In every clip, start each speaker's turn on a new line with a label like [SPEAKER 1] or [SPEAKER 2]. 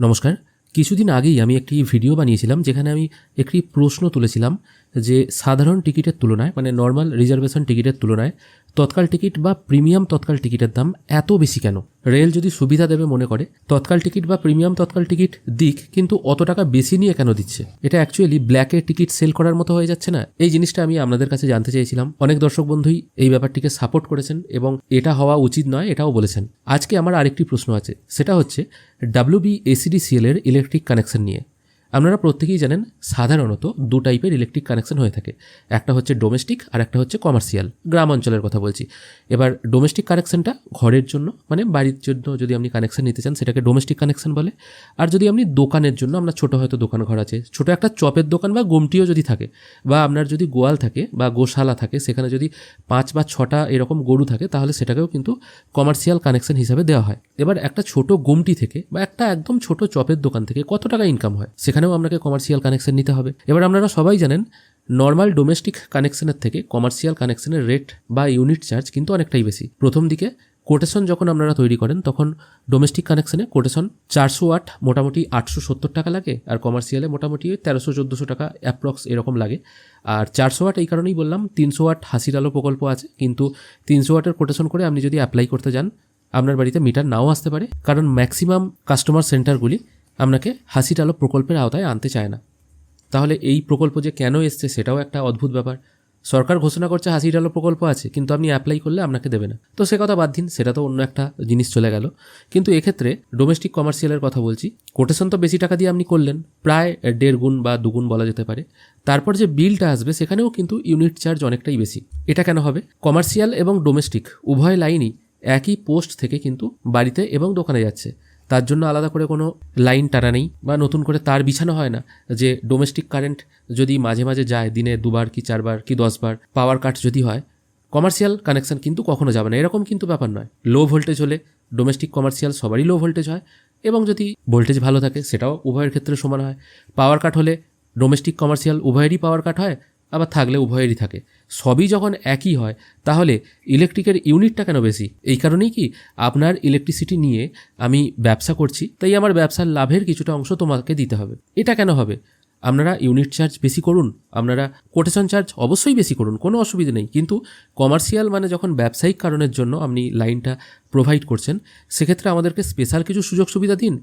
[SPEAKER 1] নমস্কার। কিছুদিন আগেই আমি একটি ভিডিও বানিয়েছিলাম যেখানে আমি একটি প্রশ্ন তুলেছিলাম যে সাধারণ টিকিটের তুলনায় মানে নর্মাল রিজার্ভেশন টিকিটের তুলনায় তৎকাল টিকিট বা প্রিমিয়াম তৎকাল টিকিটের দাম এত বেশি কেন? রেল যদি সুবিধা দেবে মনে করে, তৎকাল টিকিট বা প্রিমিয়াম তৎকাল টিকিট দিক কিন্তু অত টাকা বেশি নিয়ে কেন দিচ্ছে? এটা অ্যাকচুয়ালি ব্ল্যাকে টিকিট সেল করার মতো হয়ে যাচ্ছে না। এই জিনিসটা আমি আপনাদের কাছে জানতে চেয়েছিলাম। অনেক দর্শক বন্ধুই এই ব্যাপারটিকে সাপোর্ট করেছেন এবং এটা হওয়া উচিত নয়, এটাও বলেছেন। আজকে আমার আরেকটি প্রশ্ন আছে, সেটা হচ্ছে ডাব্লিউবি এসিডিসিএল এর ইলেকট্রিক কানেকশন নিয়ে। আপনারা প্রত্যেকেই জানেন, সাধারণত দু টাইপের ইলেকট্রিক কানেকশন হয়ে থাকে। একটা হচ্ছে ডোমেস্টিক আর একটা হচ্ছে কমার্শিয়াল গ্রাম অঞ্চলের কথা বলছি। এবার ডোমেস্টিক কানেকশনটা ঘরের জন্য মানে বাড়ির জন্য যদি আপনি কানেকশন নিতে চান, সেটাকে ডোমেস্টিক কানেকশন বলে। আর যদি আপনি দোকানের জন্য আপনার ছোটো হয়তো দোকান ঘর আছে, ছোটো একটা চপের দোকান বা গুমটিও যদি থাকে, বা আপনার যদি গোয়াল থাকে বা গোশালা থাকে, সেখানে যদি পাঁচ বা ছটা এরকম গরু থাকে, তাহলে সেটাকেও কিন্তু কমার্শিয়াল কানেকশন হিসাবে দেওয়া হয়। এবার একটা ছোট গুমটি থেকে বা একটা একদম ছোট চপের দোকান থেকে কত টাকা ইনকাম হয়? সেখানেও আপনাকে কমার্শিয়াল কানেকশন নিতে হবে। এবার আপনারা সবাই জানেন নর্মাল ডোমেস্টিক কানেকশনের থেকে কমার্শিয়াল কানেকশনের রেট বা ইউনিট চার্জ কিন্তু অনেকটাই বেশি। প্রথম দিকে কোটেশন যখন আপনারা তৈরি করেন, তখন ডোমেস্টিক কানেকশনে কোটেশন চারশো আট, মোটামুটি আটশো সত্তর টাকা লাগে আর কমার্শিয়ালে মোটামুটি তেরোশো চোদ্দোশো টাকা অ্যাপ্রক্স এরকম লাগে। আর চারশো আট এই কারণেই বললাম, তিনশো আট হাসির আলো প্রকল্প আছে, কিন্তু তিনশো ওয়াটের কোটেশন করে আপনি যদি অ্যাপ্লাই করতে যান আপনার বাড়িতে মিটার নাও আসতে পারে, কারণ ম্যাক্সিমাম কাস্টমার সেন্টারগুলি আপনাকে হাসির আলো প্রকল্পের আওতায় আনতে চায় না। তাহলে এই প্রকল্প যে কেন এসছে সেটাও একটা অদ্ভুত ব্যাপার। সরকার ঘোষণা করছে হাসির আলো প্রকল্প আছে, কিন্তু আপনি অ্যাপ্লাই করলে আপনাকে দেবে না। তো সে কথা বাদ দিন, সেটা তো অন্য একটা জিনিস চলে গেল। কিন্তু এক্ষেত্রে ডোমেস্টিক কমার্শিয়ালের কথা বলছি কোটেশন তো বেশি টাকা দিয়ে আপনি করলেন, প্রায় দেড় গুণ বা দুগুণ বলা যেতে পারে। তারপর যে বিলটা আসবে, সেখানেও কিন্তু ইউনিট চার্জ অনেকটাই বেশি। এটা কেন হবে? কমার্শিয়াল এবং ডোমেস্টিক উভয় লাইনই একই পোস্ট থেকে কিন্তু বাড়িতে এবং দোকানে যাচ্ছে। তার জন্য আলাদা করে কোনো লাইন টানা নেই বা নতুন করে তার বিছানো হয় না যে ডোমেস্টিক কারেন্ট যদি মাঝে মাঝে যায়, দিনে দুবার কি চারবার কি দশবার, পাওয়ার কাট যদি হয়, কমার্শিয়াল কানেকশন কিন্তু কখনো যাবে না। এরকম কিন্তু ব্যাপার নয়। লো ভোল্টেজ হলে ডোমেস্টিক কমার্শিয়াল সবারই লো ভোল্টেজ হয় এবং যদি ভোল্টেজ ভালো থাকে সেটাও উভয়ের ক্ষেত্রে সমান হয়। পাওয়ার কাট হলে ডোমেস্টিক কমার্শিয়াল উভয়েরই পাওয়ার কাট হয়। আবার থাকলে উভয়েরই থাকে। সবই যখন একই হয়, তাহলে ইলেকট্রিকের ইউনিটটা কেন বেশি? এই কারণেই কি আপনার ইলেকট্রিসিটি নিয়ে আমি ব্যবসা করছি, তাই আমার ব্যবসার লাভের কিছুটা অংশ তোমাকে দিতে হবে। এটা কেন হবে? আপনারা ইউনিট চার্জ বেশি করুন, আপনারা কোটেশন চার্জ অবশ্যই বেশি করুন, কোনো অসুবিধা নেই। কিন্তু কমার্শিয়াল মানে যখন ব্যবসায়িক কারণের জন্য আপনি লাইনটা প্রোভাইড করছেন, সেক্ষেত্রে আমাদেরকে স্পেশাল কিছু সুযোগ সুবিধা দিন।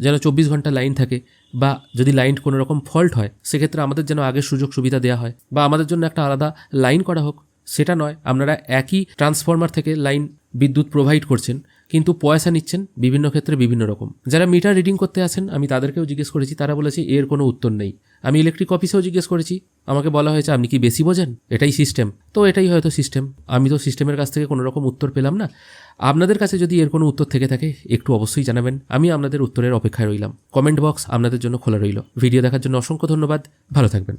[SPEAKER 1] যেন চব্বিশ ঘণ্টা লাইন থাকে বা যদি লাইন কোনো রকম ফল্ট হয়, সেক্ষেত্রে আমাদের যেন আগে সুযোগ সুবিধা দেওয়া হয় বা আমাদের জন্য একটা আলাদা লাইন করা হোক। সেটা নয়, আপনারা একই ট্রান্সফরমার থেকে লাইন বিদ্যুৎ প্রোভাইড করছেন। কিন্তু পয়সা নিচ্ছেন বিভিন্ন ক্ষেত্রে বিভিন্ন রকম। যারা মিটার রিডিং করতে আসেন আমি তাদেরকেও জিজ্ঞেস করেছি, তারা বলেছে এর কোনো উত্তর নেই। আমি ইলেকট্রিক অফিসেও জিজ্ঞেস করেছি, আমাকে বলা হয়েছে, আপনি কি বেশি বোঝেন? এটাই সিস্টেম তো এটাই হয়তো সিস্টেম আমি তো সিস্টেমের কাছ থেকে কোনো রকম উত্তর পেলাম না। আপনাদের কাছে যদি এর কোনো উত্তর থেকে থাকে, একটু অবশ্যই জানাবেন। আমি আপনাদের উত্তরের অপেক্ষায় রইলাম। কমেন্ট বক্স আপনাদের জন্য খোলা রইল। ভিডিও দেখার জন্য অসংখ্য ধন্যবাদ। ভালো থাকবেন।